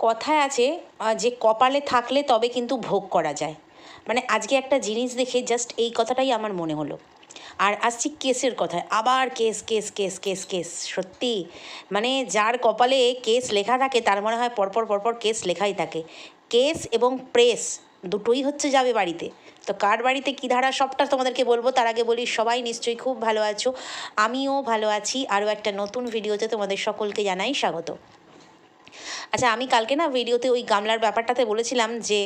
কথায় আছে যে কপালে থাকলে তবে কিন্তু ভোগ করা যায়। মানে আজকে একটা জিনিস দেখে জাস্ট এই কথাটাই আমার মনে হলো। আর আসছি কেসের কথায়। আবার case case case case case, সত্যি। মানে যার কপালে কেস লেখা থাকে, তার মনে হয় পরপর পরপর কেস লেখাই থাকে। কেস এবং প্রেস দুটোই হচ্ছে যাবে বাড়িতে। তো কার বাড়িতে কী ধারা সবটা তোমাদেরকে বলব, তার আগে বলি, সবাই নিশ্চয়ই খুব ভালো আছো। আমিও ভালো আছি। আরও একটা নতুন ভিডিওতে তোমাদের সকলকে জানাই স্বাগত। আচ্ছা আমি কালকে না ভিডিওতে ওই গামলার ব্যাপারটাতে বলেছিলাম যে,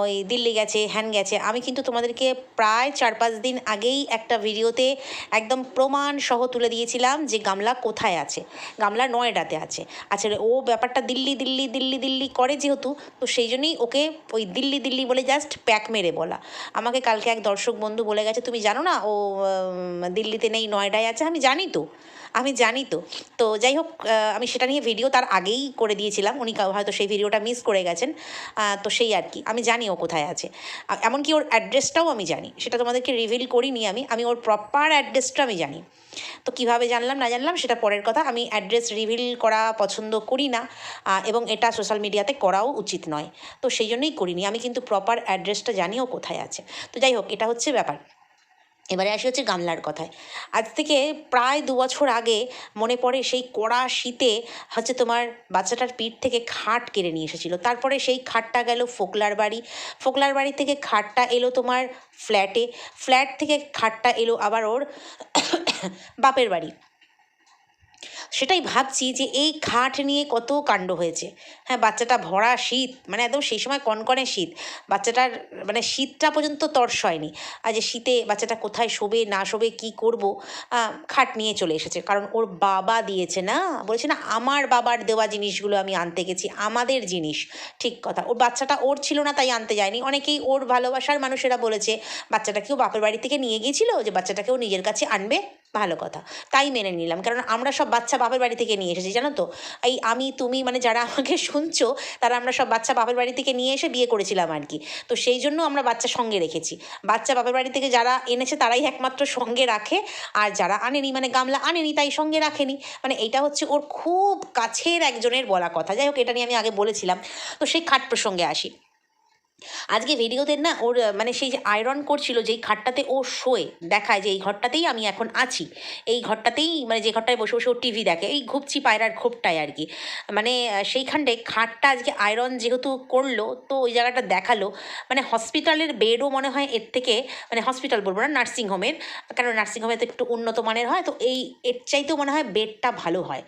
ওই দিল্লি গেছে, হ্যান গেছে। আমি কিন্তু তোমাদেরকে প্রায় চার পাঁচ দিন আগেই একটা ভিডিওতে একদম প্রমাণ সহ তুলে দিয়েছিলাম যে গামলা কোথায় আছে। গামলা নয়ডাতে আছে। আচ্ছা ও ব্যাপারটা দিল্লি দিল্লি দিল্লি দিল্লি করে যেহেতু, তো সেই জন্যই ওকে ওই দিল্লি দিল্লি বলে জাস্ট প্যাক মেরে বলা। আমাকে কালকে এক দর্শক বন্ধু বলে গেছে, তুমি জানো না, ও দিল্লিতে নেই, নয়ডায় আছে? আমি জানি তো। আমি জানি তো। তো যাই হোক আমি সেটা নিয়ে ভিডিও তার আগেই করে দিয়েছিলাম। উনি হয়তো সেই ভিডিওটা মিস করে গেছেন। তো সেই আর কি। আমি জানি ও কোথায় আছে। এমনকি ওর অ্যাড্রেসটাও আমি জানি। সেটা তোমাদেরকে রিভিল করিনি আমি। আমি ওর প্রপার অ্যাড্রেসটা আমি জানি। তো কীভাবে জানলাম, না জানলাম, সেটা পরের কথা। আমি অ্যাড্রেস রিভিল করা পছন্দ করি না। এবং এটা সোশ্যাল মিডিয়াতে করাও উচিত নয়। তো সেই জন্যই করিনি। আমি কিন্তু প্রপার অ্যাড্রেসটা জানি ও কোথায় আছে। তো যাই হোক, এটা হচ্ছে ব্যাপার। এবারে আসি হচ্ছে গামলার কথায়। আজ থেকে প্রায় দু বছর আগে মনে পড়ে সেই কড়া শীতে হচ্ছে তোমার বাচ্চাটার পিঠ থেকে খাট কেড়ে নিয়ে এসেছিল। তারপরে সেই খাটটা গেল ফোকলার বাড়ি। ফোকলার বাড়ি থেকে খাটটা এলো তোমার ফ্ল্যাটে। ফ্ল্যাট থেকে খাটটা এলো আবার ওর বাপের বাড়ি। সেটাই ভাবছি যে এই খাট নিয়ে কত কাণ্ড হয়েছে। হ্যাঁ বাচ্চাটা ভরা শীত মানে একদম সেই সময় কনকনে শীত, বাচ্চাটার মানে শীতটা পর্যন্ত তর্স হয়নি। আর যে শীতে বাচ্চাটা কোথায় শোবে, না শোবে, কী করব খাট নিয়ে চলে এসেছে। কারণ ওর বাবা দিয়েছে না, বলেছে না, আমার বাবার দেওয়া জিনিসগুলো আমি আনতে গেছি, আমাদের জিনিস। ঠিক কথা। ওর বাচ্চাটা ওর ছিল না, তাই আনতে যায়নি। অনেকেই ওর ভালোবাসার মানুষেরা বলেছে বাচ্চাটাকেও বাপের বাড়ি থেকে নিয়ে গিয়েছিল যে বাচ্চাটাকেও নিজের কাছে আনবে? ভালো কথা। তাই মেনে নিলাম। কারণ আমরা সব বাচ্চা বাপের বাড়ি থেকে নিয়ে এসেছি, জানো তো? এই আমি, তুমি মানে যারা আমাকে শুনছো, তারা আমরা সব বাচ্চা বাপের বাড়ি থেকে নিয়ে এসে বিয়ে করেছিলাম আর কি। তো সেই জন্য আমরা বাচ্চা সঙ্গে রেখেছি। বাচ্চা বাপের বাড়ি থেকে যারা এনেছে, তারাই একমাত্র সঙ্গে রাখে। আর যারা আনেনি মানে গামলা আনেনি, তাই সঙ্গে রাখেনি। মানে এটা হচ্ছে ওর খুব কাছের একজনের বলা কথা। যাই হোক, এটা নিয়ে আমি আগে বলেছিলাম। তো সেই খাট প্রসঙ্গে আসি। আজকে ভিডিওতে না ওর মানে সেই আয়রন করছিল যেই খাটটাতে ও শোয়, দেখায় যে এই ঘরটাতেই আমি এখন আছি। এই ঘরটাতেই মানে যে ঘরটায় বসে বসে ও টিভি দেখে, এই ঘুপচি পায়রার খোপটায় আর কি। মানে সেইখানটায় খাটটা আজকে আয়রন যেহেতু করল, তো ওই জায়গাটা দেখাল। মানে হসপিটালের বেডও মনে হয় এর থেকে মানে হসপিটাল বলব না নার্সিংহোমের কারণ নার্সিংহোমে তো একটু উন্নত মানের হয়, তো এই এর চাইতেও মনে হয় বেডটা ভালো হয়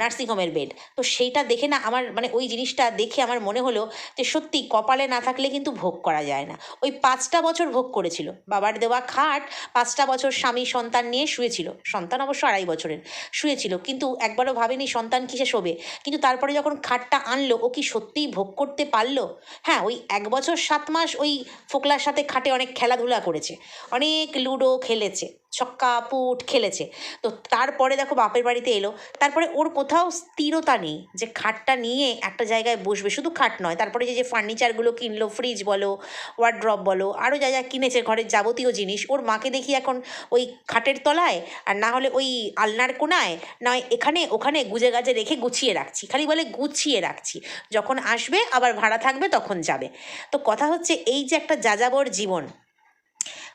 নার্সিংহোমের বেড তো সেইটা দেখে না আমার মানে ওই জিনিসটা দেখে আমার মনে হলো যে সত্যি কপালে না থাকলে কিন্তু ভোগ করা যায় না। ওই পাঁচটা বছর ভোগ করেছিল। বাবার দেওয়া খাট পাঁচটা বছর স্বামী সন্তান নিয়ে শুয়েছিল। সন্তান অবশ্য আড়াই বছরের। শুয়েছিল। কিন্তু একবারও ভাবেনি সন্তান কিসে শোবে। কিন্তু তারপরে যখন খাটটা আনলো, ও কি সত্যিই ভোগ করতে পারল? হ্যাঁ ওই এক বছর সাত মাস ওই ফোকলার সাথে খাটে অনেক খেলাধুলা করেছে। অনেক লুডো খেলেছে। ছক্কা, পুট খেলেছে। তো তারপরে দেখো বাপের বাড়িতে এলো। তারপরে ওর কোথাও স্থিরতা নেই যে খাটটা নিয়ে একটা জায়গায় বসবে। শুধু খাট নয়, তারপরে যে যে ফার্নিচারগুলো কিনলো ফ্রিজ বলো ওয়ার্ড্রপ বলো আরও যা যা কিনেছে ঘরের যাবতীয় জিনিস, ওর মাকে দেখি এখন ওই খাটের তলায়, আর না হলে ওই আলনার কোনায় নয় এখানে ওখানে গুজে গাজে রেখে গুছিয়ে রাখছি। খালি বলে গুছিয়ে রাখছি। যখন আসবে, আবার ভাড়া থাকবে, তখন যাবে। তো কথা হচ্ছে এই যে একটা যাযাবর জীবন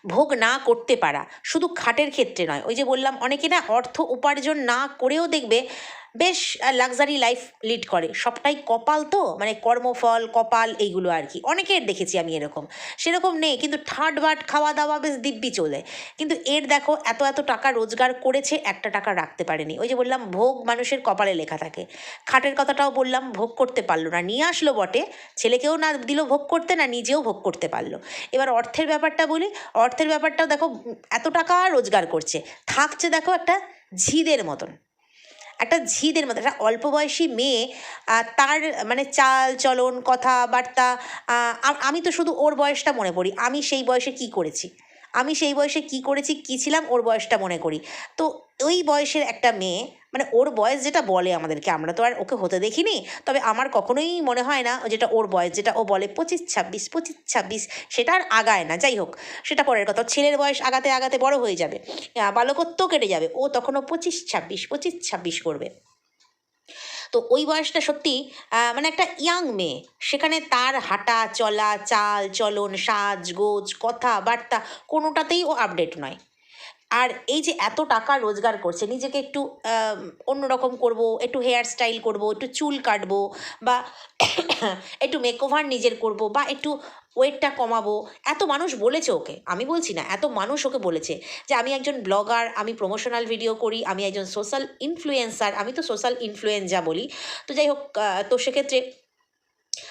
ভোগ না করতে পারা। শুধু খাটের ক্ষেত্রে নয়, ওই যে বললাম, অনেকে না অর্থ উপার্জন না করেও দেখবে বেশ লাক্সারি লাইফ লিড করে। সবটাই কপাল তো? মানে কর্মফল, কপাল, এইগুলো আর কি। অনেকের দেখেছি আমি এরকম। সেরকম নেই, কিন্তু ঠাট বাট খাওয়া দাওয়া বেশ দিব্যি চলে। কিন্তু এর দেখো, এত এত টাকা রোজগার করেছে, একটা টাকা রাখতে পারেনি। ওই যে বললাম, ভোগ মানুষের কপালে লেখা থাকে। খাটের কথাটাও বললাম, ভোগ করতে পারল না। নিয়ে আসলো বটে। ছেলেকেও না দিল ভোগ করতে, না নিজেও ভোগ করতে পারল। এবার অর্থের ব্যাপারটা বলি। অর্থের ব্যাপারটাও দেখো এত টাকা রোজগার করছে। থাকছে দেখো একটা ঝিদের মতন। একটা ঝিদের মতো, একটা অল্প বয়সী মেয়ে তার মানে চাল, চলন, কথাবার্তা আমি তো শুধু ওর বয়সটা মনে পড়ি, আমি সেই বয়সে কি করেছি? আমি সেই বয়সে কি করেছি, কি ছিলাম, ওর বয়সটা মনে করি। তো ওই বয়সের একটা মেয়ে মানে ওর বয়স যেটা বলে আমাদেরকে, আমরা তো আর ওকে হতে দেখিনি, তবে আমার কখনোই মনে হয় না যেটা ওর বয়স, যেটা ও বলে পঁচিশ ছাব্বিশ পঁচিশ ছাব্বিশ, সেটা আর আগায় না। যাই হোক, সেটা পরের কথা। ছেলের বয়স আগাতে আগাতে বড় হয়ে যাবে। বালকত্ব কেটে যাবে। ও তখনও পঁচিশ ছাব্বিশ পঁচিশ ছাব্বিশ করবে। তো ওই বয়সটা সত্যি মানে একটা ইয়াং মেয়ে। সেখানে তার হাঁটা, চলা, চাল, চলন, সাজ, গোজ, কথাবার্তা কোনোটাতেই ও আপডেট নয়। আর এই যে এত টাকা রোজগার করছে, নিজেকে একটু অন্যরকম করব, একটু হেয়ার স্টাইল করব, একটু চুল কাটবো বা একটু মেকওভার নিজের করব বা একটু ওয়েটটা কমাবো, এত মানুষ বলেছে ওকে। আমি বলছি না, এত মানুষ ওকে বলেছে যে আমি একজন ব্লগার আমি প্রমোশনাল ভিডিও করি, আমি একজন সোশ্যাল ইনফ্লুয়েন্সার আমি তো সোশ্যাল ইনফ্লুয়েন্সা বলি। তো যাই হোক তো সেক্ষেত্রে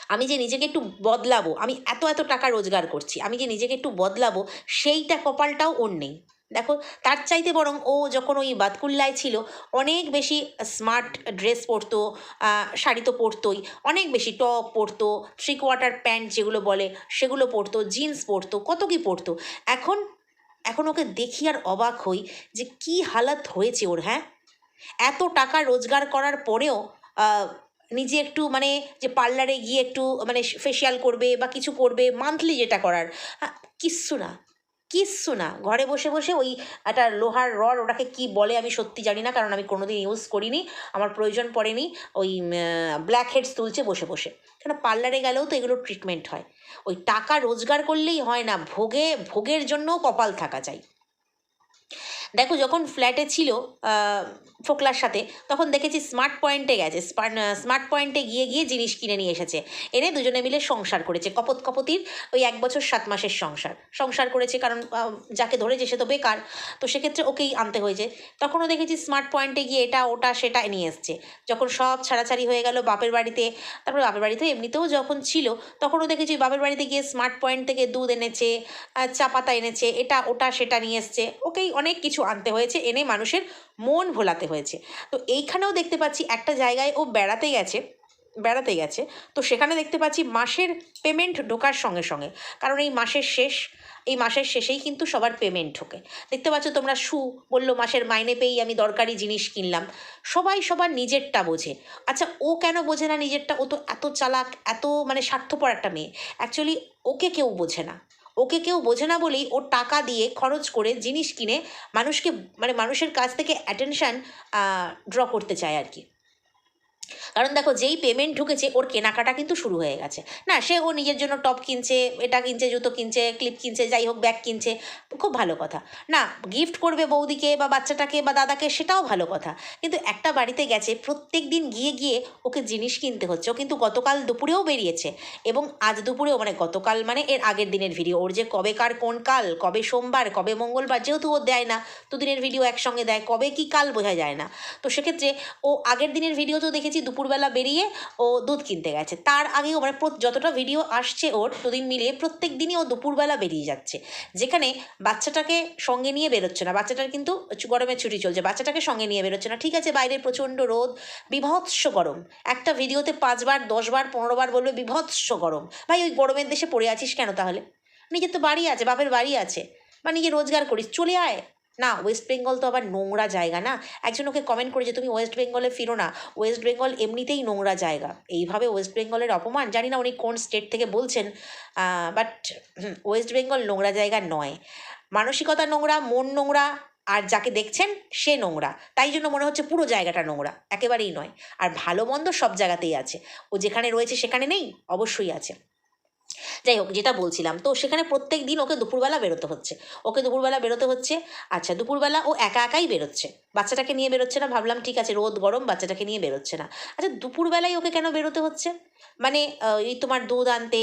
আমি যে নিজেকে একটু বদলাবো, আমি এত এত টাকা রোজগার করছি, আমি যে নিজেকে একটু বদলাবো, সেইটা কপালটাও ওর নেই। দেখো, তার চাইতে বরং ও যখন ওই বাতকুল্লায় ছিল, অনেক বেশি স্মার্ট ড্রেস পরতো শাড়ি তো পরতোই, অনেক বেশি টপ পরতো থ্রি কোয়ার্টার প্যান্ট যেগুলো বলে, সেগুলো পরতো জিন্স পরতো, কত কি পরতো। এখন এখন ওকে দেখি আর অবাক হই যে কি হালাত হয়েছে ওর হ্যাঁ? এত টাকা রোজগার করার পরেও নিজে একটু মানে যে পার্লারে গিয়ে একটু মানে ফেশিয়াল করবে বা কিছু করবে মান্থলি যেটা করার কিচ্ছু না। কিচ্ছু না। ঘরে বসে বসে ওই একটা লোহার রড, ওটাকে কি বলে আমি সত্যি জানি না, কারণ আমি কোনোদিন ইউজ করিনি। আমার প্রয়োজন পড়েনি। ওই ব্ল্যাক হেডস তুলছে বসে বসে। কেন পার্লারে গেলেও তো এগুলো ট্রিটমেন্ট হয়। ওই টাকা রোজগার করলেই হয় না, ভোগে, ভোগের জন্যও কপাল থাকা চাই। দেখো যখন ফ্ল্যাটে ছিল ফোকলার সাথে, তখন দেখেছি স্মার্ট পয়েন্টে গেছে স্মার্ট পয়েন্টে গিয়ে গিয়ে জিনিস কিনে নিয়ে এসেছে। এনে দুজনে মিলে সংসার করেছে, কপত কপতির ওই এক বছর সাত মাসের সংসার। সংসার করেছে কারণ যাকে ধরেছে সে তো বেকার, তো সেক্ষেত্রে ওকেই আনতে হয়েছে। তখনও দেখেছি স্মার্ট পয়েন্টে গিয়ে এটা, ওটা, সেটা নিয়ে এসছে। যখন সব ছাড়াছাড়ি হয়ে গেল বাপের বাড়িতে, তারপরে বাপের বাড়িতে এমনিতেও যখন ছিল, তখনও দেখেছি বাপের বাড়িতে গিয়ে স্মার্ট পয়েন্ট থেকে দুধ এনেছে চা পাতা এনেছে, এটা, ওটা, সেটা নিয়ে এসছে। ওকেই অনেক কিছু আনতে হয়েছে, এনে মানুষের মন ভোলাতে হয়েছে। তো এইখানেও দেখতে পাচ্ছি একটা জায়গায় ও বেড়াতে গেছে বেড়াতে গেছে। তো সেখানে দেখতে পাচ্ছি মাসের পেমেন্ট ঢোকার সঙ্গে সঙ্গে। কারণ এই মাসের শেষ, এই মাসের শেষেই কিন্তু সবার পেমেন্ট ঢোকে। দেখতে পাচ্ছ তোমরা সু বলল, মাসের মাইনে পেয়েই আমি দরকারি জিনিস কিনলাম। সবাই সবার নিজেরটা বোঝে। আচ্ছা ও কেন বোঝে না নিজেরটা? ও তো এত চালাক, এত মানে স্বার্থপর একটা মেয়ে। অ্যাকচুয়ালি ওকে কেউ বোঝে না। ওকে কেউ বোঝে না বলেই ওর টাকা দিয়ে খরচ করে জিনিস কিনে মানুষকে মানে মানুষের কাছ থেকে অ্যাটেনশান ড্র করতে চায় আর কি। কারণ দেখো যেই পেমেন্ট ঢুকেছে, ওর কেনাকাটা কিন্তু শুরু হয়ে গেছে। না, সে ও নিজের জন্য টপ কিনছে, এটা কিনছে, জুতো কিনছে ক্লিপ কিনছে, যাই হোক ব্যাগ কিনছে, খুব ভালো কথা। না গিফট করবে বৌদিকে বা বাচ্চাটাকে বা দাদাকে, সেটাও ভালো কথা। কিন্তু একটা বাড়িতে গেছে, প্রত্যেক দিন গিয়ে গিয়ে ওকে জিনিস কিনতে হচ্ছে। ও কিন্তু গতকাল দুপুরেও বেরিয়েছে এবং আজ দুপুরেও মানে গতকাল মানে এর আগের দিনের ভিডিও ওর যে কবে কার কোন কাল, কবে সোমবার, কবে মঙ্গলবার, যেহেতু ও দেয় না, দুদিনের ভিডিও একসঙ্গে দেয়, কবে কি কাল বোঝা যায় না। তো সেক্ষেত্রে ও আগের দিনের ভিডিও তো দেখেছি দুপুরবেলা বেরিয়ে ও দুধ কিনতে গেছে। তার আগেও মানে যতটা ভিডিও আসছে ওর দুদিন মিলিয়ে প্রত্যেক দিনই ও দুপুরবেলা বেরিয়ে যাচ্ছে। যেখানে বাচ্চাটাকে সঙ্গে নিয়ে বেরোচ্ছে না। বাচ্চাটার কিন্তু গরমের ছুটি চলছে। বাচ্চাটাকে সঙ্গে নিয়ে বেরোচ্ছে না। ঠিক আছে, বাইরে প্রচণ্ড রোদ, বিভৎস গরম। একটা ভিডিওতে পাঁচবার, দশবার, পনেরোবার বলবে বিভৎস গরম। ভাই, ওই গরমের দেশে পড়ে আছিস কেন তাহলে? নিজের তো বাড়ি আছে, বাপের বাড়ি আছে। বা নিজে রোজগার করিস। চলে আয়। না ওয়েস্ট বেঙ্গল তো আবার নোংরা জায়গা না? একজন ওকে কমেন্ট করেছে তুমি ওয়েস্ট বেঙ্গলে ফিরো না। ওয়েস্ট বেঙ্গল এমনিতেই নোংরা জায়গা। এইভাবে ওয়েস্ট বেঙ্গলের অপমান, জানি না উনি কোন স্টেট থেকে বলছেন বাট ওয়েস্ট বেঙ্গল নোংরা জায়গা নয়। মানসিকতা নোংরা, মন নোংরা, আর যাকে দেখছেন, সে নোংরা। তাই জন্য মনে হচ্ছে পুরো জায়গাটা নোংরা, একেবারেই নয়। আর ভালো মন্দ সব জায়গাতেই আছে। ও যেখানে রয়েছে সেখানে নেই, অবশ্যই আছে। যাই হোক, যেটা বলছিলাম, তো সেখানে প্রত্যেক দিন ওকে দুপুরবেলা বেরোতে হচ্ছে। ওকে দুপুরবেলা বেরোতে হচ্ছে আচ্ছা দুপুরবেলা ও একা একাই বেরোচ্ছে। বাচ্চাটাকে নিয়ে বেরোচ্ছে না, ভাবলাম ঠিক আছে, রোদ গরম, বাচ্চাটাকে নিয়ে বেরোচ্ছে না। আচ্ছা দুপুরবেলায় ওকে কেন বেরোতে হচ্ছে? মানে এই তোমার দুধ আনতে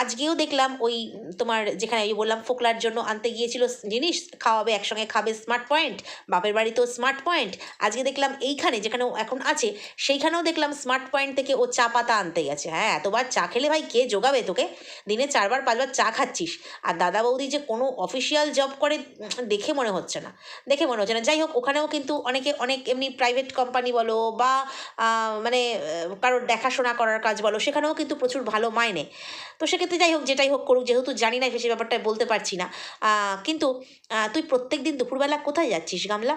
আজকেও দেখলাম ওই তোমার যেখানে ওই বললাম ফোকলার জন্য আনতে গিয়েছিল জিনিস, খাওয়াবে, একসঙ্গে খাবে স্মার্ট পয়েন্ট বাপের বাড়িতেও স্মার্ট পয়েন্ট আজকে দেখলাম এইখানে যেখানে ও এখন আছে, সেইখানেও দেখলাম স্মার্ট পয়েন্ট থেকে ও চা পাতা আনতে গেছে। হ্যাঁ এতবার চা খেলে ভাই কে জোগাবে তোকে? দিনে চারবার, পাঁচবার চা খাচ্ছিস। আর দাদা বৌদি যে কোনো অফিসিয়াল জব করে, দেখে মনে হচ্ছে না। দেখে মনে হচ্ছে না। যাই হোক, ওখানেও কিন্তু অনেকে অনেক এমনি প্রাইভেট কোম্পানি বলো বা মানে কারোর দেখাশোনা করার কাজ বলো, সেখানেও কিন্তু প্রচুর ভালো মাইনে তো সেক্ষেত্রে যাই হোক, যেটাই হোক করুক, যেহেতু জানি না, সে ব্যাপারটা বলতে পারছি না। কিন্তু তুই প্রত্যেক দিন দুপুরবেলা কোথায় যাচ্ছিস গামলা?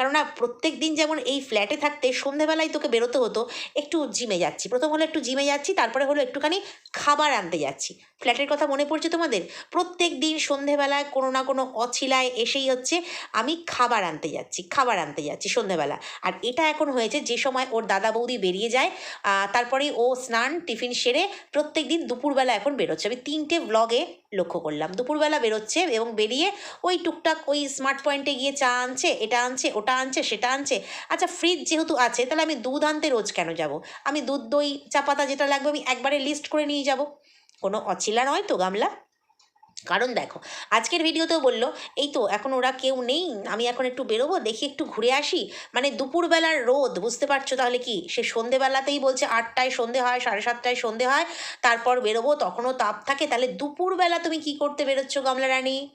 কেননা প্রত্যেক দিন যেমন এই ফ্ল্যাটে থাকতে সন্ধেবেলায় তোকে বেরোতে হতো একটু জিমে যাচ্ছি। প্রথম হলো একটু জিমে যাচ্ছি তারপরে হলো একটুখানি খাবার আনতে যাচ্ছি। ফ্ল্যাটের কথা মনে পড়ছে তোমাদের? প্রত্যেক দিন সন্ধেবেলায় কোনো না কোনো অছিলায় এসেই হচ্ছে আমি খাবার আনতে যাচ্ছি খাবার আনতে যাচ্ছি সন্ধেবেলা। আর এটা এখন হয়েছে যে সময় ওর দাদা বৌদি বেরিয়ে যায় আহ, তারপরে ও স্নান টিফিন সেরে প্রত্যেক দিন দুপুরবেলা এখন বেরোচ্ছে। আমি তিনটে ব্লগে লক্ষ্য করলাম। দুপুরবেলা বেরোচ্ছে এবং বেরিয়ে ওই টুকটাক ওই স্মার্ট পয়েন্টে গিয়ে চা আনছে, এটা আনছে, ওটা আনছে, সেটা আনছে। আচ্ছা ফ্রিজ যেহেতু আছে, তাহলে আমি দুধ আনতে রোজ কেন যাব? আমি দুধ, দই, চা পাতা যেটা লাগবে আমি একবারে লিস্ট করে নিয়ে যাব। কোনো অছিলা নয় তো গামলা? কারণ দেখো, আজকের ভিডিওতেও বলল, এই তো এখন ওরা কেউ নেই, আমি এখন একটু বেরোবো, দেখি একটু ঘুরে আসি। মানে দুপুরবেলার রোদ, বুঝতে পারছ তাহলে কি? সে সন্ধেবেলাতেই বলছে আটটায় সন্ধে হয়, সাড়ে সাতটায় সন্ধে হয়, তারপর বেরোবো, তখনও তাপ থাকে। তাহলে দুপুরবেলা তুমি কি করতে বেরোচ্ছ গামলা রানী?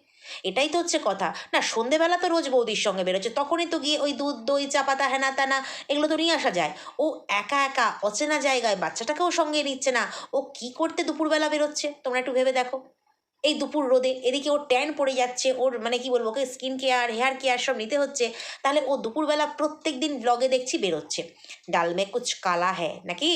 এটাই তো হচ্ছে কথা। না, সন্ধেবেলা তো রোজ বৌদির সঙ্গে বেরোচ্ছে, তখনই তো গিয়ে ওই দুধ, দই চা পাতা হেনা তেনা এগুলো তো নিয়ে আসা যায়। ও একা একা, অচেনা জায়গায় বাচ্চাটাকেও সঙ্গে নিচ্ছে না, ও কি করতে দুপুরবেলা বেরোচ্ছে? তোমরা একটু ভেবে দেখো। এই দুপুর রোদে এদিকে ওর ট্যান পড়ে যাচ্ছে, ওর মানে কি বলব ওকে স্কিন কেয়ার হেয়ার কেয়ার সব নিতে হচ্ছে, তাহলে ও দুপুরবেলা প্রত্যেক দিন ব্লগে দেখছি বেরোচ্ছে। ডালমে কুচ কালা হ্যাঁ নাকি?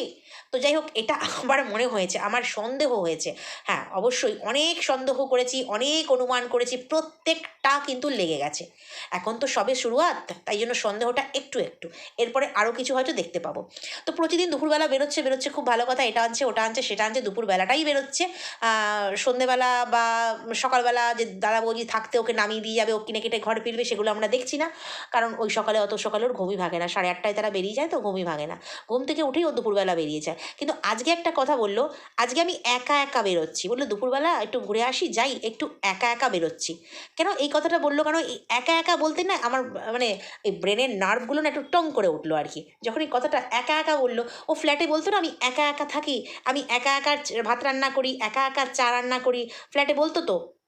তো যাই হোক, এটা আমার মনে হয়েছে, আমার সন্দেহ হয়েছে। হ্যাঁ অবশ্যই অনেক সন্দেহ করেছি, অনেক অনুমান করেছি, প্রত্যেকটা কিন্তু লেগে গেছে। এখন তো সবে শুরুয়াত, তাই জন্য সন্দেহটা একটু একটু। এরপরে আরও কিছু হয়তো দেখতে পাবো। তো প্রতিদিন দুপুরবেলা বেরোচ্ছে বেরোচ্ছে খুব ভালো কথা, এটা আনছে, ওটা আনছে, সেটা আনছে, দুপুরবেলাটাই বেরোচ্ছে। সন্ধেবেলা বা সকালবেলা যে দাদা বৌদি থাকতে ওকে নামিয়ে দিয়ে যাবে, ও কিনে কেটে ঘর ফিরবে, সেগুলো আমরা দেখছি না। কারণ ওই সকালে অত সকালে ওর ঘুমই ভাগে না, সাড়ে আটটায় তারা বেরিয়ে যায়, তো ঘুমই ভাগে না। ঘুম থেকে উঠেই ও দুপুরবেলা বেরিয়ে যায়। কিন্তু আজকে একটা কথা বলল, আজকে আমি একা একা বেরোচ্ছি। বলল, দুপুরবেলা একটু ঘুরে আসি, যাই, একটু একা একা বেরোচ্ছি। কেন এই কথাটা বলল? কেন এই একা একা বলতে না আমার মানে এই ব্রেনের নার্ভগুলো না একটু টং করে উঠল আর কি। যখন এই কথাটা একা একা বলল, ও ফ্ল্যাটে বলতো না, আমি একা একা থাকি, আমি একা একা ভাত রান্না করি, একা একা চা রান্না করি। ফ্ল্যাটে বলতো তো।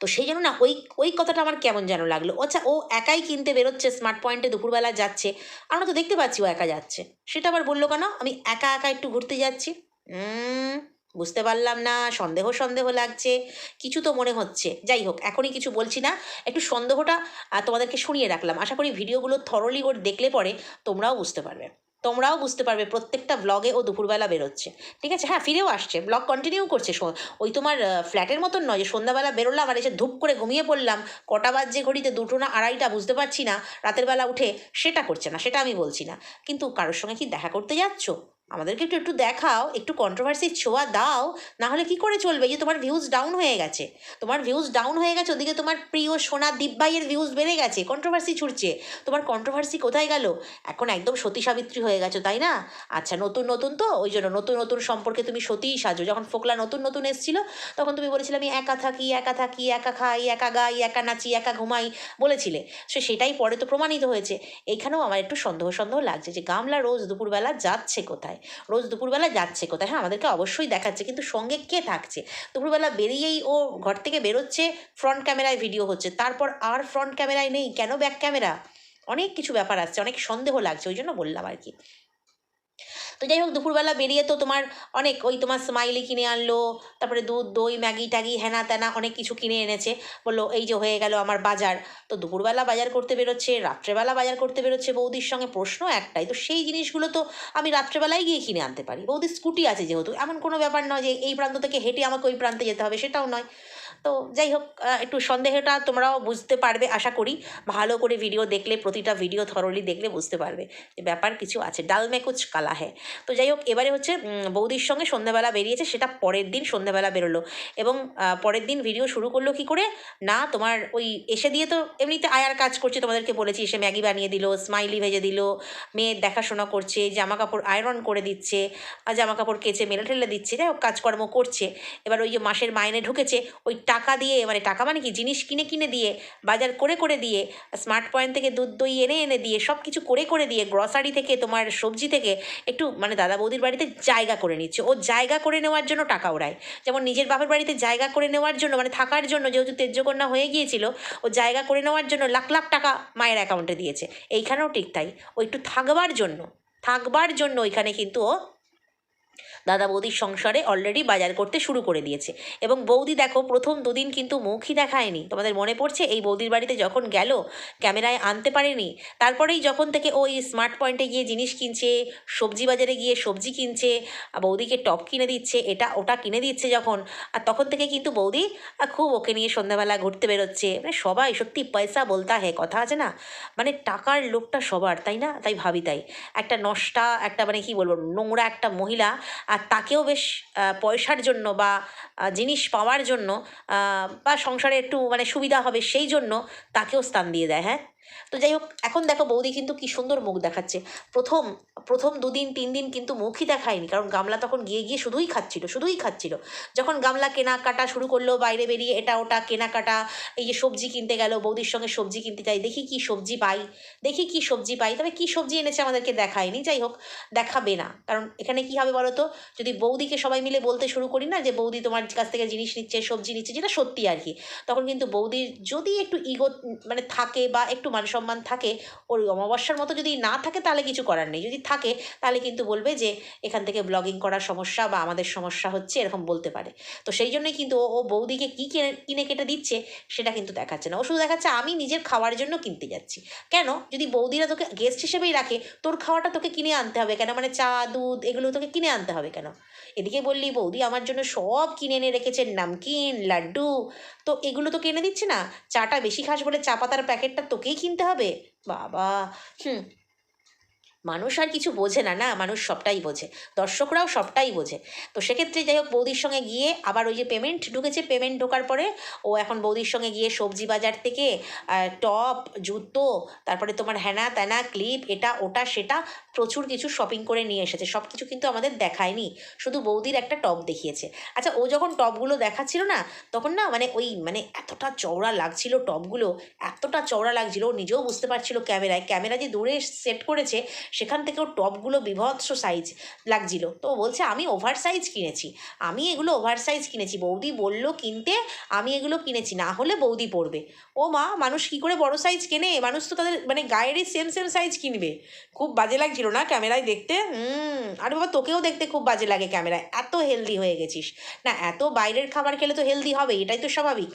তো সেই জন্য না ওই ওই কথাটা আমার কেমন যেন লাগল। আচ্ছা ও একাই কিনতে বেরোচ্ছে স্মার্ট পয়েন্টে দুপুরবেলা যাচ্ছে। আমরা তো দেখতে পাচ্ছি ও একা যাচ্ছে। সেটা আবার বলল কেন? আমি একা একা একটু ঘুরতে যাচ্ছি। বুঝতে পারলাম না, সন্দেহ সন্দেহ লাগছে। কিছু তো মনে হচ্ছে। যাই হোক, এখনই কিছু বলছি না। একটু সন্দেহটা তোমাদেরকে শুনিয়ে রাখলাম। আশা করি ভিডিওগুলো থরলি ওর দেখলে পরে তোমরাও বুঝতে পারবে। তোমরাও বুঝতে পারবে, প্রত্যেকটা ব্লগে ও দুপুরবেলা বেরোচ্ছে। ঠিক আছে? হ্যাঁ ফিরেও আসছে। ব্লগ কন্টিনিউ করছে। ওই তোমার ফ্ল্যাটের মতন নয় যে সন্ধ্যাবেলা বেরোলাম আর এসে ধূপ করে ঘুমিয়ে পড়লাম। কটা বাজে ঘড়িতে? দুটো না আড়াইটা? বুঝতে পারছি না। রাতের বেলা উঠে সেটা করছে না, সেটা আমি বলছি না। কিন্তু কারোর সঙ্গে কি দেখা করতে যাচ্ছ? আমাদেরকে একটু একটু দেখাও, একটু কন্ট্রোভার্সির ছোঁয়া দাও না হলে কি করে চলবে? যে তোমার ভিউজ ডাউন হয়ে গেছে। তোমার ভিউজ ডাউন হয়ে গেছে, ওদিকে তোমার প্রিয় সোনা দিব্যাইয়ের ভিউজ বেড়ে গেছে কন্ট্রোভার্সি ছুটছে। তোমার কন্ট্রোভার্সি কোথায় গেল? এখন একদম সতী সাবিত্রী হয়ে গেছো, তাই না? আচ্ছা নতুন নতুন তো? ওই জন্য নতুন নতুন সম্পর্কে তুমি সতীই সাজো। যখন ফোকলা নতুন নতুন এসেছিল, তখন তুমি বলেছিলে, আমি একা থাকি একা থাকি, একা খাই, একা গাই, একা নাচি, একা ঘুমাই, বলেছিলে। সে সেটাই পরে তো প্রমাণিত হয়েছে। এইখানেও আমার একটু সন্দেহ সন্দেহ লাগছে যে গামলা রোজ দুপুরবেলা যাচ্ছে কোথায়? রোজ দুপুরবেলা যাচ্ছে কোথায়? হ্যাঁ আমাদেরকে অবশ্যই দেখাচ্ছে, কিন্তু সঙ্গে কে থাকছে? দুপুরবেলা বেরিয়েই ও ঘর থেকে বেরোচ্ছে ফ্রন্ট ক্যামেরায় ভিডিও হচ্ছে। তারপর আর ফ্রন্ট ক্যামেরায় নেই, কেন ব্যাক ক্যামেরা অনেক কিছু ব্যাপার আসছে অনেক সন্দেহ লাগছে, ওই জন্য বললাম আর কি। তো যাই হোক, দুপুরবেলা বেরিয়ে তো তোমার অনেক ওই তোমার স্মাইলি কিনে আনলো, তারপরে দুধ, দই, ম্যাগি ট্যাগি, হেনা তেনা অনেক কিছু কিনে এনেছে। বলল, এই যে হয়ে গেল আমার বাজার। তো দুপুরবেলা বাজার করতে বেরোচ্ছে, রাত্রেবেলা বাজার করতে বেরোচ্ছে বৌদির সঙ্গে, প্রশ্ন একটাই, তো সেই জিনিসগুলো তো আমি রাত্রেবেলায় গিয়ে কিনে আনতে পারি? বৌদির স্কুটি আছে যেহেতু, এমন কোনো ব্যাপার নয় যে এই প্রান্ত থেকে হেঁটে আমাকে ওই প্রান্তে যেতে হবে, সেটাও নয়। তো যাই হোক একটু সন্দেহটা তোমরাও বুঝতে পারবে, আশা করি। ভালো করে ভিডিও দেখলে, প্রতিটা ভিডিও থরলি দেখলে বুঝতে পারবে যে ব্যাপার কিছু আছে। ডাল মে কুচ কালা হ্যাঁ। তো যাই হোক, এবারে হচ্ছে বৌদির সঙ্গে সন্ধ্যাবেলা বেরিয়েছে, সেটা পরের দিন সন্ধ্যাবেলা বেরোলো। এবং পরের দিন ভিডিও শুরু করল কি করে? না, তোমার ওই এসে দিয়ে তো এমনিতে আয়ার কাজ করছে, তোমাদেরকে বলেছি, এসে ম্যাগি বানিয়ে দিল স্মাইলি ভেজে দিল মেয়ের দেখাশোনা করছে জামা কাপড় আয়রন করে দিচ্ছে জামা কাপড় কেচে মেলে ঠেলে দিচ্ছে। যাই হোক, কাজকর্ম করছে। এবার ওই যে মাসের মাইনে ঢুকেছে, ওই টাকা দিয়ে মানে টাকা মানে কি? জিনিস কিনে কিনে দিয়ে, বাজার করে করে দিয়ে স্মার্ট পয়েন্ট থেকে দুধ, দই এনে এনে দিয়ে সব কিছু করে করে দিয়ে গ্রসারি থেকে, তোমার সবজি থেকে একটু মানে দাদা বৌদির বাড়িতে জায়গা করে নিচ্ছে। ও জায়গা করে নেওয়ার জন্য টাকা ওড়ায়। যেমন নিজের বাপের বাড়িতে জায়গা করে নেওয়ার জন্য মানে থাকার জন্য যেহেতু তেজ্যকন্যা হয়ে গিয়েছিল, ও জায়গা করে নেওয়ার জন্য লাখ লাখ টাকা মায়ের অ্যাকাউন্টে দিয়েছে। এইখানেও ঠিক তাই। ও একটু থাকবার জন্য থাকবার জন্য ওইখানে কিন্তু ও দাদা বৌদির সংসারে অলরেডি বাজার করতে শুরু করে দিয়েছে। এবং বৌদি দেখো, প্রথম দুদিন কিন্তু মুখই দেখায়নি। তোমাদের মনে পড়ছে? এই বৌদির বাড়িতে যখন গেল, ক্যামেরায় আনতে পারেনি। তারপরেই যখন থেকে ওই স্মার্ট পয়েন্টে গিয়ে জিনিস কিনছে, সবজি বাজারে গিয়ে সবজি কিনছে, আর বৌদিকে টপ কিনে দিচ্ছে, এটা ওটা কিনে দিচ্ছে যখন, আর তখন থেকে কিন্তু বৌদি খুব ওকে নিয়ে সন্ধ্যাবেলা ঘুরতে বেরোচ্ছে। মানে সবাই সত্যি পয়সা বলতা হে কথা আছে না? মানে টাকার লোকটা সবার, তাই না? তাই ভাবি তাই। একটা নষ্টা, একটা মানে কি বলব, নোংরা একটা মহিলা আর তাকেও বেশ পয়সার জন্য বা জিনিস পাওয়ার জন্য বা সংসারে একটু মানে সুবিধা হবে সেই জন্য তাকেও স্থান দিয়ে দেয় হ্যাঁ? তো যাই হোক, এখন দেখো বৌদি কিন্তু কি সুন্দর মুখ দেখাচ্ছে। প্রথম প্রথম দুদিন, তিন দিন কিন্তু মুখই দেখায়নি, কারণ গামলা তখন গিয়ে গিয়ে শুধুই খাচ্ছিল শুধুই খাচ্ছিল। যখন গামলা কেনাকাটা শুরু করল, বাইরে বেরিয়ে এটা ওটা কেনাকাটা, এই যে সবজি কিনতে গেল, বৌদির সঙ্গে সবজি কিনতে যাই, দেখি কি সবজি পাই, দেখি কি সবজি পাই, তবে কি সবজি এনেছে আমাদেরকে দেখায়নি, যাই হোক, দেখাবে না। কারণ এখানে কি হবে বলো তো যদি বৌদিকে সবাই মিলে বলতে শুরু করি না যে, বৌদি তোমার কাছ থেকে জিনিস নিচ্ছে, সবজি নিচ্ছে, যেটা সত্যি আর কি, তখন কিন্তু বৌদির যদি একটু ইগো মানে থাকে বা একটু মান সম্মান থাকে, ওর অমাবস্যার মতো যদি না থাকে তাহলে কিছু করার নেই। যদি থাকে, তাহলে কিন্তু বলবে যে এখান থেকে ব্লগিং করার সমস্যা বা আমাদের সমস্যা হচ্ছে এরকম বলতে পারে। তো সেই জন্যই কিন্তু ও বৌদিকে কী কিনে কিনে কেটে দিচ্ছে সেটা কিন্তু দেখাচ্ছে না। ও শুধু দেখাচ্ছে, আমি নিজের খাওয়ার জন্য কিনতে যাচ্ছি। কেন? যদি বৌদিরা তোকে গেস্ট হিসেবেই রাখে, তোর খাওয়াটা তোকে কিনে আনতে হবে কেন? মানে চা, দুধ এগুলো তোকে কিনে আনতে হবে কেন? এদিকে বললি, বৌদি আমার জন্য সব কিনে এনে রেখেছে নামকিন, লাড্ডু। তো এগুলো তো কিনে দিচ্ছে না? চাটা বেশি খাস বলে চা পাতার প্যাকেটটা তোকেই কিনতে হবে বাবা হুম মানুষ আর কিছু বোঝে না না? মানুষ সবটাই বোঝে। দর্শকরাও সবটাই বোঝে। তো সেক্ষেত্রে যাই হোক, বৌদির সঙ্গে গিয়ে আবার ওই যে পেমেন্ট ঢুকেছে পেমেন্ট ঢোকার পরে ও এখন বৌদির সঙ্গে গিয়ে সবজি বাজার থেকে টপ জুতো, তারপরে তোমার হ্যানা ত্যানা ক্লিপ এটা, ওটা, সেটা প্রচুর কিছু শপিং করে নিয়ে এসেছে। সব কিছু কিন্তু আমাদের দেখায়নি। শুধু বৌদির একটা টপ দেখিয়েছে। আচ্ছা ও যখন টপগুলো দেখাচ্ছিল না, তখন না মানে ওই মানে এতটা চওড়া লাগছিল টপগুলো এতটা চওড়া লাগছিল, ও নিজেও বুঝতে পারছিল ক্যামেরায়। ক্যামেরা যে দূরে সেট করেছে সেখান থেকেও টপগুলো বিভৎস সাইজ লাগছিল। তো বলছে, আমি ওভার সাইজ কিনেছি। আমি এগুলো ওভার সাইজ কিনেছি। বৌদি বলল, কিনতে আমি এগুলো কিনেছি, না হলে বৌদি পড়বে ও মা, মানুষ কী করে বড় সাইজ কেনে? মানুষ তো তাদের মানে গায়েরই সেম সেম সাইজ কিনবে। খুব বাজে লাগছিল না ক্যামেরায় দেখতে? হুম, আরে বাবা, তোকেও দেখতে খুব বাজে লাগে ক্যামেরায়। এত হেলদি হয়ে গেছিস। না, এত বাইরের খাবার খেলে তো হেলদি হবে এটাই তো স্বাভাবিক।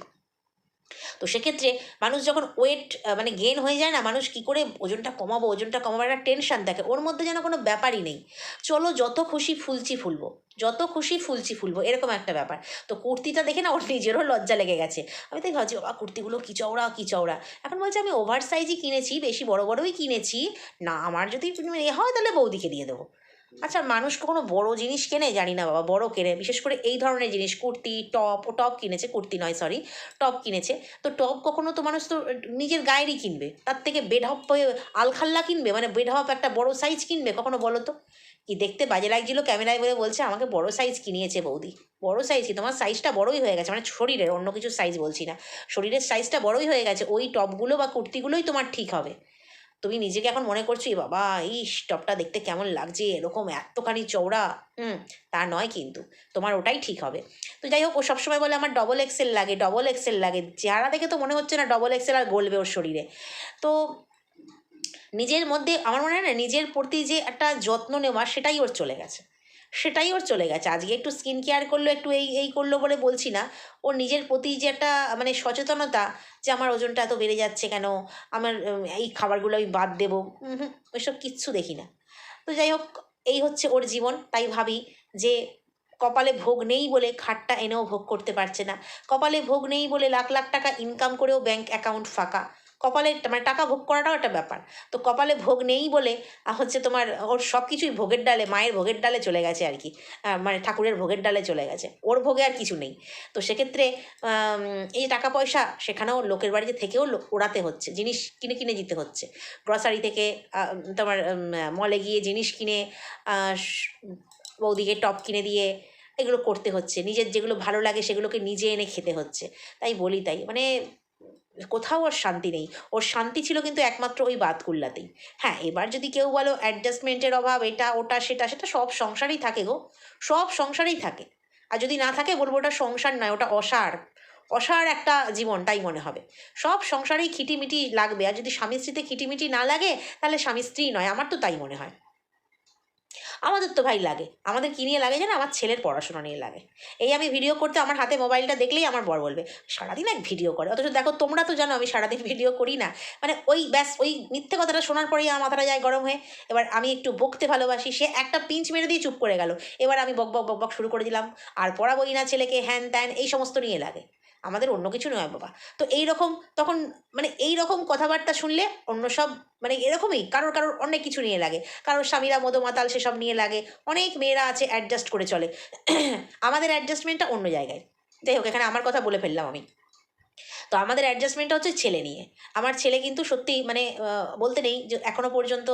তো সেক্ষেত্রে মানুষ যখন ওয়েট মানে গেন হয়ে যায় না, মানুষ কি করে ওজনটা কমাবো, ওজনটা কমাবার একটা টেনশন থাকে। ওর মধ্যে যেন কোনো ব্যাপারই নেই। চলো যত খুশি ফুলছি ফুলবো, যত খুশি ফুলছি ফুলবো, এরকম একটা ব্যাপার। তো কুর্তিটা দেখে না ওর নিজেরও লজ্জা লেগে গেছে। আমি তাই ভাবছি, বাবা, কুর্তিগুলো কী চওড়া কী চওড়া? এখন বলছে, আমি ওভার সাইজই কিনেছি, বেশি বড় বড়ই কিনেছি। না, আমার যদি এ হয় তাহলে বৌদিকে দিয়ে দেবো। আচ্ছা মানুষ কখনো বড় জিনিস কেনে? জানি না বাবা, বড় কেনে। বিশেষ করে এই ধরনের জিনিস, কুর্তি, টপ, ও টপ কিনেছে, কুর্তি নয় সরি টপ কিনেছে। তো টপ কখনো তো মানুষ তো নিজের গায়েরই কিনবে। তার থেকে হয়ে আলখাল্লা কিনবে? মানে বেঢপ একটা বড় সাইজ কিনবে? কখনো বলো তো? কি দেখতে বাজে লাগছিল ক্যামেরায় বলে বলছে, আমাকে বড় সাইজ কিনিয়েছে বৌদি। বড় সাইজ কি তোমার সাইজটা বড়ই হয়ে গেছে। মানে শরীরের অন্য কিছু সাইজ বলছি না। শরীরের সাইজটা বড়ই হয়ে গেছে। ওই টপগুলো বা কুর্তিগুলোই তোমার ঠিক হবে। তুমি নিজেকে এখন মনে করছ, "এ বাবা এই টপটা দেখতে কেমন লাগছে, এরকম এতখানি চওড়া। হুম, তা নয় কিন্তু, তোমার ওটাই ঠিক হবে। তো যাই হোক, ও সবসময় বলে, আমার ডবল এক্সেল লাগে ডবল এক্সেল লাগে। চেহারা দেখে তো মনে হচ্ছে না ডবল এক্সেল আর গলবে ওর শরীরে। তো নিজের মধ্যে, আমার মনে হয় না, নিজের প্রতি যে একটা যত্ন নেওয়া, সেটাই ওর চলে গেছে। সেটাই ওর চলে গেছে। আজকে একটু স্কিন কেয়ার করল, একটু এই এই করল বলে বলছি না। ওর নিজের প্রতি যে একটা মানে সচেতনতা যে আমার ওজনটা এত বেড়ে যাচ্ছে কেন? আমার এই খাবারগুলো আমি বাদ দেবো। হুম, ওইসব কিচ্ছু দেখি না। তো যাই হোক, এই হচ্ছে ওর জীবন। তাই ভাবি যে কপালে ভোগ নেই বলে খাটটা এনেও ভোগ করতে পারছে না। কপালে ভোগ নেই বলে লাখ লাখ টাকা ইনকাম করেও ব্যাংক অ্যাকাউন্ট ফাঁকা। কপালে মানে টাকা ভোগ করাটাও একটা ব্যাপার। তো কপালে ভোগ নেই বলে হচ্ছে তোমার, ওর সব কিছুই ভোগের ডালে, মায়ের ভোগের ডালে চলে গেছে আর কি। মানে ঠাকুরের ভোগের ডালে চলে গেছে। ওর ভোগে আর কিছু নেই। তো সেক্ষেত্রে এই টাকা পয়সা সেখানেও লোকের বাড়িতে থেকেও ওড়াতে হচ্ছে। জিনিস কিনে কিনে দিতে হচ্ছে। গ্রসারি থেকে তোমার মলে গিয়ে জিনিস কিনে বৌদিকে টপ কিনে দিয়ে এগুলো করতে হচ্ছে। নিজের যেগুলো ভালো লাগে সেগুলোকে নিজে এনে খেতে হচ্ছে। তাই বলি তাই। মানে কোথাও ওর শান্তি নেই। ওর শান্তি ছিল কিন্তু একমাত্র ওই বাতকুল্লাতেই। হ্যাঁ এবার যদি কেউ বলো অ্যাডজাস্টমেন্টের অভাব, এটা, ওটা, সেটা সেটা সব সংসারেই থাকে গো। সব সংসারেই থাকে। আর যদি না থাকে, বলব ওটা সংসার নয়, ওটা অসার। অসার একটা জীবন, তাই মনে হবে। সব সংসারেই খিটিমিটি লাগবে। আর যদি স্বামী স্ত্রীতে খিটিমিটি না লাগে, তাহলে স্বামী স্ত্রী নয়। আমার তো তাই মনে হয়। আমাদের তো ভাই লাগে। আমাদের কী নিয়ে লাগে জানো? আমার ছেলের পড়াশোনা নিয়ে লাগে। এই আমি ভিডিও করতে আমার হাতে মোবাইলটা দেখলেই আমার বর বলবে, সারাদিন এক ভিডিও করে। অথচ দেখো, তোমরা তো জানো আমি সারাদিন ভিডিও করি না। মানে ওই ব্যাস, ওই মিথ্যে কথাটা শোনার পরেই আমার মাথাটা যায় গরম হয়ে। এবার আমি একটু বকতে ভালোবাসি। সে একটা পিঞ্চ মেরে দিয়ে চুপ করে গেল। এবার আমি বক বক বক বক শুরু করে দিলাম। আর পড়াবই না ছেলেকে, হ্যান ত্যান, এই সমস্ত নিয়ে লাগে। আমাদের অন্য কিছু নয় বাবা। তো এই রকম তখন মানে এই রকম কথাবার্তা শুনলে অন্য সব মানে এরকমই কারোর কারোর অনেক কিছু নিয়ে লাগে। কারোর স্বামীরা মদমাতাল সেসব নিয়ে লাগে। অনেক মেয়েরা আছে অ্যাডজাস্ট করে চলে। আমাদের অ্যাডজাস্টমেন্টটা অন্য জায়গায়। যাই হোক, এখানে আমার কথা বলে ফেললাম আমি। তো আমাদের অ্যাডজাস্টমেন্টটা হচ্ছে ছেলে নিয়ে। আমার ছেলে কিন্তু সত্যি মানে বলতে নেই যে এখনও পর্যন্ত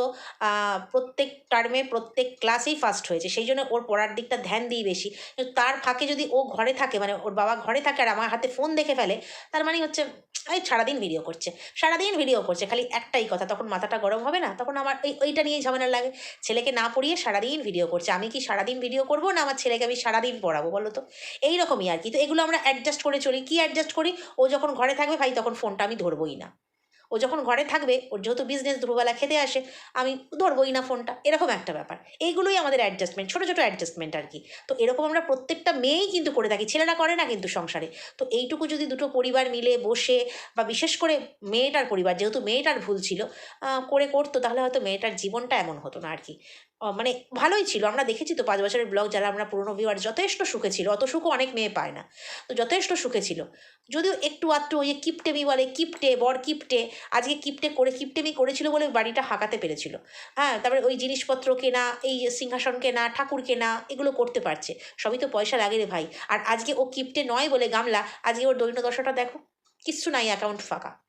প্রত্যেক টার্মে প্রত্যেক ক্লাসেই ফার্স্ট হয়েছে। সেই জন্য ওর পড়ার দিকটা ধ্যান দিই বেশি। তার ফাঁকে যদি ও ঘরে থাকে মানে ওর বাবা ঘরে থাকে আর আমার হাতে ফোন দেখে ফেলে, তার মানে হচ্ছে, এই সারাদিন ভিডিও করছে। সারাদিন ভিডিও করছে, খালি একটাই কথা, তখন মাথাটা গরম হবে না, তখন আমার এই ওইটা নিয়ে ঝামেলা লাগে। ছেলেকে না পড়িয়ে সারাদিন ভিডিও করছে। আমি কি সারাদিন ভিডিও করব না আমার ছেলেকে আমি সারাদিন পড়াবো, বলো তো? এই রকমই আর কি। তো এগুলো আমরা অ্যাডজাস্ট করে চলি। কি অ্যাডজাস্ট করি? ও যখন ঘরে থাকবে ভাই তখন ফোনটা আমি ধরবই না। ও যখন ঘরে থাকবে, ওর যেহেতু বিজনেস দুপুরবেলা খেতে আসে, আমি ধরবই না ফোনটা এরকম একটা ব্যাপার। এইগুলোই আমাদের অ্যাডজাস্টমেন্ট ছোটো ছোটো অ্যাডজাস্টমেন্ট আর কি। তো এরকম আমরা প্রত্যেকটা মেয়েই কিন্তু করে থাকি, ছেলেরা করে না কিন্তু সংসারে। তো এইটুকু যদি দুটো পরিবার মিলে বসে বা বিশেষ করে মেয়েটার পরিবার, যেহেতু মেয়েটার ভুল ছিল করে করতো, তাহলে হয়তো মেয়েটার জীবনটা এমন হতো না আর কি। মানে ভালোই ছিল। আমরা দেখেছি তো পাঁচ বছরের ব্লগ যারা আমরা পুরনো ভিউয়ার যথেষ্ট সুখে ছিল। অত সুখও অনেক মেয়ে পায় না। তো যথেষ্ট সুখে ছিল। যদিও একটু আধটু ওই যে কিপটেমি বলে, কিপটে, বর কিপটে, আজকে কিপটে করে কিপটেমি করেছিল বলে বাড়িটা হাঁকাতে পেরেছিল। হ্যাঁ তারপরে ওই জিনিসপত্র কেনা, এই সিংহাসন কেনা, ঠাকুর কেনা, এগুলো করতে পারছে। সবই তো পয়সা লাগে রে ভাই। আর আজকে ও কিপটে নয় বলে গামলা, আজকে ওর দৈন্য দশাটা দেখো। কিচ্ছু নাই অ্যাকাউন্ট ফাঁকা।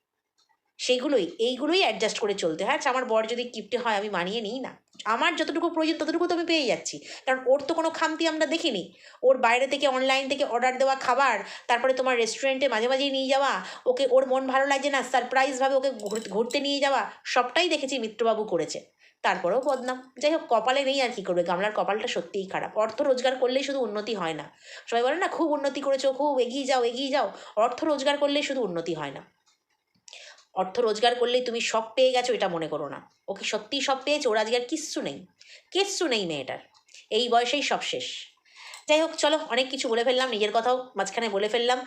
সেইগুলোই, এইগুলোই অ্যাডজাস্ট করে চলতে হয়। আচ্ছা আমার বর যদি কিপটে হয়, আমি মানিয়ে নিই না? আমার যতটুকু প্রয়োজন ততটুকু তো আমি পেয়ে যাচ্ছি। কারণ ওর তো কোনো খামতি আমরা দেখিনি। ওর বাইরে থেকে অনলাইন থেকে অর্ডার দেওয়া খাবার, তারপরে তোমার রেস্টুরেন্টে মাঝে মাঝেই নিয়ে যাওয়া, ওকে ওর মন ভালো লাগছে না সারপ্রাইজভাবে ওকে ঘুরতে নিয়ে যাওয়া, সবটাই দেখেছি মিত্রবাবু করেছে। তারপরেও বদনাম। যাই হোক, কপালে নেই আর কি করবে, গামলার কপালটা সত্যিই খারাপ। অর্থ রোজগার করলেই শুধু উন্নতি হয় না। সবাই বলে না, খুব উন্নতি করেছ, খুব এগিয়ে যাও এগিয়ে যাও। অর্থ রোজগার করলেই শুধু উন্নতি হয় না। অর্থ রোজগার করলেই তুমি সব পেয়ে গেছো, এটা মনে করো না। ওকে সত্যিই সব পেয়েছে? ওর আজকে আর কিচ্ছু নেই। কিচ্ছু নেই মেয়েটার। এই বয়সেই সব শেষ। যাই হোক, চলো অনেক কিছু বলে ফেললাম, নিজের কথাও মাঝখানে বলে ফেললাম।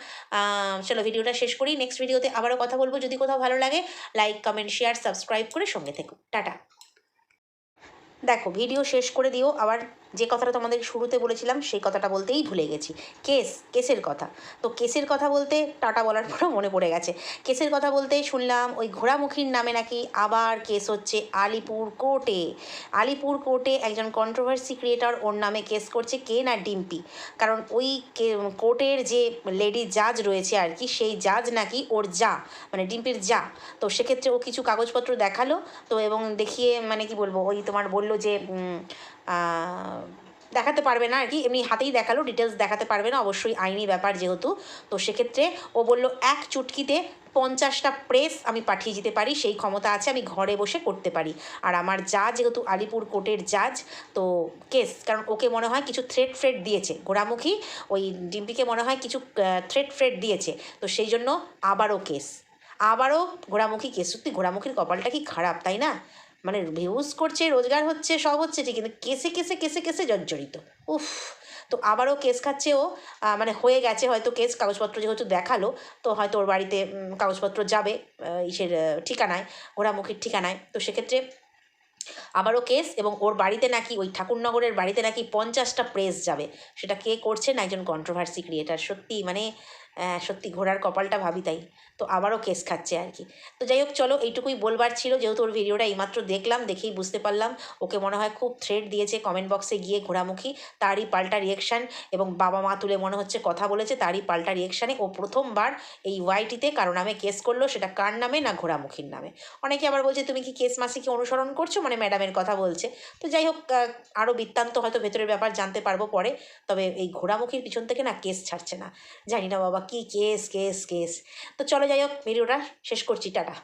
চলো ভিডিওটা শেষ করি। নেক্সট ভিডিওতে আবারও কথা বলব। যদি কোথাও ভালো লাগে লাইক কমেন্ট শেয়ার সাবস্ক্রাইব করে সঙ্গে থেকো। টাটা। দেখো ভিডিও শেষ করে দিও। আবার যে কথাটা তোমাদের শুরুতে বলেছিলাম, সেই কথাটা বলতেই ভুলে গেছি। কেস, কেসের কথা। তো কেসের কথা বলতে টাটা বলার পরও মনে পড়ে গেছে। কেসের কথা বলতে শুনলাম ওই ঘোড়ামুখীর নামে নাকি আবার কেস হচ্ছে আলিপুর কোর্টে। আলিপুর কোর্টে একজন কন্ট্রোভার্সি ক্রিয়েটর ওর নামে কেস করছে কে না ডিম্পি। কারণ ওই কোর্টের যে লেডি জাজ রয়েছে আর কি, সেই জাজ নাকি ওর যা মানে ডিম্পির যা। তো সেক্ষেত্রে ও কিছু কাগজপত্র দেখাল। তো এবং দেখিয়ে মানে কি বলব, ওই তোমার বলল যে দেখাতে পারবে না আর কি। এমনি হাতেই দেখাল ডিটেলস দেখাতে পারবে না, অবশ্যই আইনি ব্যাপার যেহেতু। তো সেক্ষেত্রে ও বলল, এক চুটকিতে পঞ্চাশটা প্রেস আমি পাঠিয়ে দিতে পারি, সেই ক্ষমতা আছে, আমি ঘরে বসে করতে পারি। আর আমার যা যেহেতু আলিপুর কোর্টের জাজ তো কেস কারণ ওকে মনে হয় কিছু থ্রেড ফ্রেড দিয়েছে। ঘোড়ামুখী ওই ডিম্পিকে মনে হয় কিছু থ্রেড ফ্রেড দিয়েছে। তো সেই জন্য আবারও কেস আবারও ঘোড়ামুখী কেস সত্যি ঘোড়ামুখীর কপালটা কি খারাপ, তাই না? মানে ভিউজ করছে, রোজগার হচ্ছে, সব হচ্ছে ঠিক কিন্তু কেসে কেসে কেসে কেসে জর্জরিত। উফ, তো আবারও কেস খাচ্ছে ও মানে হয়ে গেছে হয়তো কেস, কাগজপত্র যেহেতু দেখাল, তো হয়তো ওর বাড়িতে কাগজপত্র যাবে ইসের ঠিকানায় ঘোড়ামুখীর ঠিকানায়। তো সেক্ষেত্রে আবারও কেস এবং ওর বাড়িতে নাকি, ওই ঠাকুরনগরের বাড়িতে নাকি পঞ্চাশটা প্রেস যাবে। সেটা কে করছেন একজন কন্ট্রোভার্সি ক্রিয়েটার সত্যি মানে সত্যি ঘোড়ার কপালটা ভাবি তাই। তো আবারও কেস খাচ্ছে আর কি। তো যাই হোক, চলো এইটুকুই বলবার ছিল, যেহেতু ওর ভিডিওটা এইমাত্র দেখলাম, দেখেই বুঝতে পারলাম। ওকে মনে হয় খুব থ্রেড দিয়েছে কমেন্ট বক্সে গিয়ে ঘোরামুখী তারই পাল্টা রিয়েকশান এবং বাবা মা তুলে মনে হচ্ছে কথা বলেছে, তারই পাল্টা রিয়েকশানে ও প্রথমবার এই ওয়াইটিতে কারও নামে কেস করল, সেটা কার নামে না ঘোরামুখীর নামে। অনেকে আবার বলছে, তুমি কি কেস মাসিকে অনুসরণ করছ? মানে ম্যাডামের কথা বলছে। তো যাই হোক আরও বৃত্তান্ত হয়তো ভেতরের ব্যাপার জানতে পারব পরে। তবে এই ঘোড়ামুখীর পিছন থেকে না কেস ছাড়ছে না। জানি না বাবা কি কেস কেস কেস। তো চলো যাই হোক ভিডিওটা শেষ করছি টাটা।